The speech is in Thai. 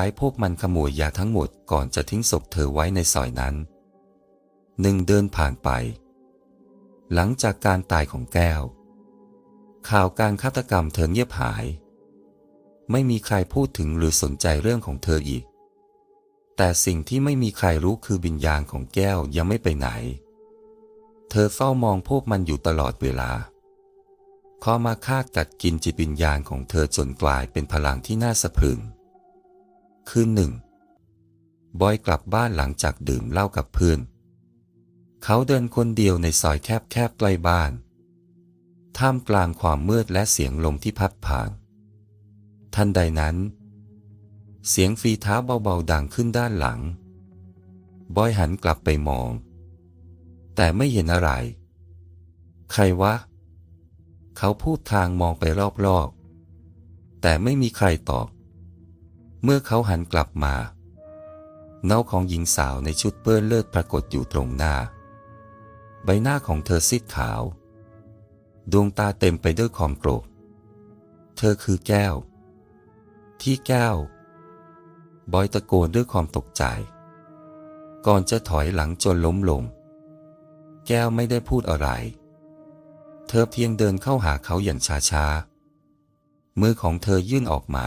ท้ายพวกมันขโมยยาทั้งหมดก่อนจะทิ้งศพเธอไว้ในซอยนั้น หนึ่งเดินผ่านไป หลังจากการตายของแก้ว ข่าวการฆาตกรรมเธอเงียบหาย ไม่มีใครพูดถึงหรือสนใจเรื่องของเธออีก แต่สิ่งที่ไม่มีใครรู้คือวิญญาณของแก้วยังไม่ไปไหน เธอเฝ้ามองพวกมันอยู่ตลอดเวลาขอมาฆ่ากัดกินจิตวิญญาณของเธอจนกลายเป็นพลังที่น่าสะพรึง คืนหนึ่ง บอยกลับบ้านหลังจากดื่มเหล้ากับเพื่อน เขาเดินคนเดียวในซอยแคบๆใกล้บ้าน ท่ามกลางความมืดและเสียงลมที่พัดผ่าน ทันใดนั้น เสียงฝีเท้าเบาๆดังขึ้นด้านหลัง บอยหันกลับไปมอง แต่ไม่เห็นอะไร ใครวะ เขาพูดทางมองไปรอบๆ แต่ไม่มีใครตอบ เมื่อเขาหันกลับมาเงาของหญิงสาวในชุดเปื้อนเลือดปรากฏอยู่ตรงหน้า ใบหน้าของเธอซีดขาว ดวงตาเต็มไปด้วยความโกรธ เธอคือแก้ว ที่แก้ว บอยตะโกนด้วยความตกใจ ก่อนจะถอยหลังจนล้มลง แก้วไม่ได้พูดอะไร เธอเพียงเดินเข้าหาเขาอย่างช้าๆ มือของเธอยื่นออกมา